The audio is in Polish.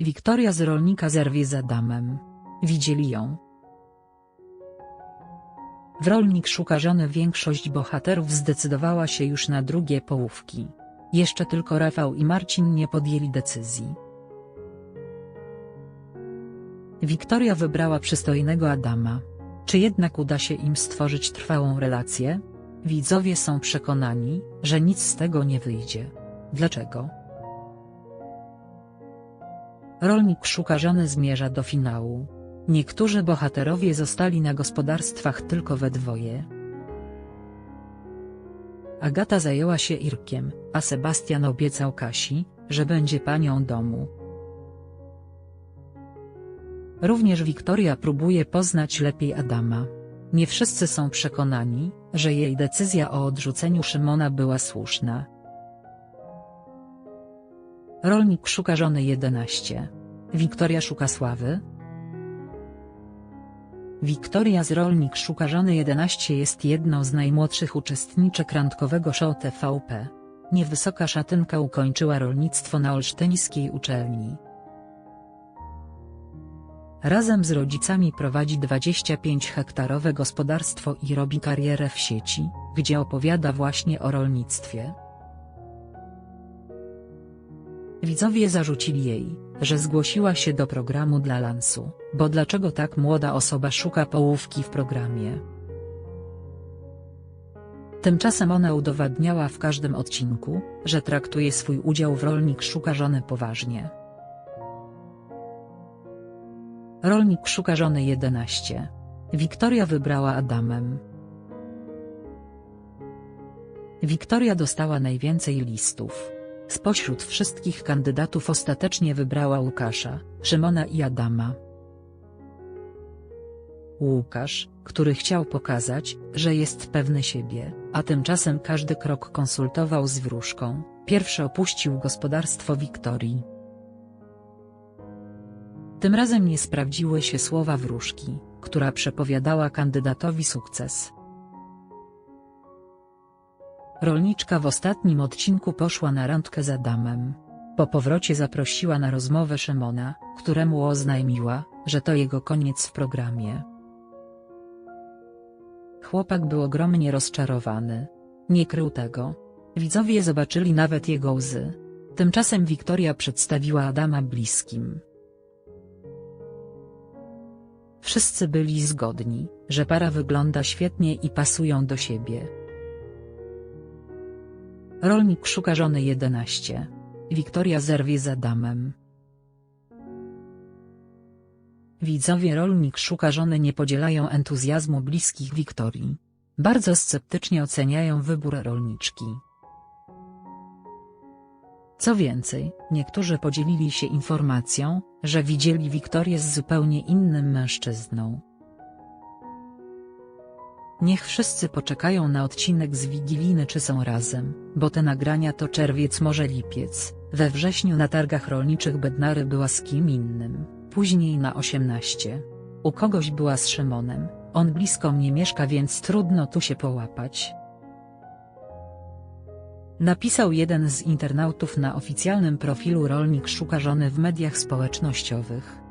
Wiktoria z rolnika zerwie z Adamem. Widzieli ją. W rolnik szuka żony większość bohaterów zdecydowała się już na drugie połówki. Jeszcze tylko Rafał i Marcin nie podjęli decyzji. Wiktoria wybrała przystojnego Adama. Czy jednak uda się im stworzyć trwałą relację? Widzowie są przekonani, że nic z tego nie wyjdzie. Dlaczego? Rolnik szuka żony zmierza do finału. Niektórzy bohaterowie zostali na gospodarstwach tylko we dwoje. Agata zajęła się Irkiem, a Sebastian obiecał Kasi, że będzie panią domu. Również Wiktoria próbuje poznać lepiej Adama. Nie wszyscy są przekonani, że jej decyzja o odrzuceniu Szymona była słuszna. Rolnik szuka żony 11. Wiktoria szuka sławy. Wiktoria z Rolnik szuka żony 11 jest jedną z najmłodszych uczestniczek randkowego show TVP. Niewysoka szatynka ukończyła rolnictwo na olsztyńskiej uczelni. Razem z rodzicami prowadzi 25-hektarowe gospodarstwo i robi karierę w sieci, gdzie opowiada właśnie o rolnictwie. Widzowie zarzucili jej, że zgłosiła się do programu dla Lansu, bo dlaczego tak młoda osoba szuka połówki w programie? Tymczasem ona udowadniała w każdym odcinku, że traktuje swój udział w Rolnik szuka żony poważnie. Rolnik szuka żony 11. Wiktoria wybrała Adamem. Wiktoria dostała najwięcej listów. Spośród wszystkich kandydatów ostatecznie wybrała Łukasza, Szymona i Adama. Łukasz, który chciał pokazać, że jest pewny siebie, a tymczasem każdy krok konsultował z wróżką, pierwszy opuścił gospodarstwo Wiktorii. Tym razem nie sprawdziły się słowa wróżki, która przepowiadała kandydatowi sukces. Rolniczka w ostatnim odcinku poszła na randkę z Adamem. Po powrocie zaprosiła na rozmowę Szymona, któremu oznajmiła, że to jego koniec w programie. Chłopak był ogromnie rozczarowany. Nie krył tego. Widzowie zobaczyli nawet jego łzy. Tymczasem Wiktoria przedstawiła Adama bliskim. Wszyscy byli zgodni, że para wygląda świetnie i pasują do siebie. Rolnik szuka żony 11. Wiktoria zerwie z Adamem. Widzowie Rolnik szuka żony nie podzielają entuzjazmu bliskich Wiktorii. Bardzo sceptycznie oceniają wybór rolniczki. Co więcej, niektórzy podzielili się informacją, że widzieli Wiktorię z zupełnie innym mężczyzną. Niech wszyscy poczekają na odcinek z Wigiliny czy są razem, bo te nagrania to czerwiec może lipiec, we wrześniu na targach rolniczych Bednary była z kim innym, później na 18. U kogoś była z Szymonem, on blisko mnie mieszka więc trudno tu się połapać. Napisał jeden z internautów na oficjalnym profilu Rolnik szuka żony w mediach społecznościowych.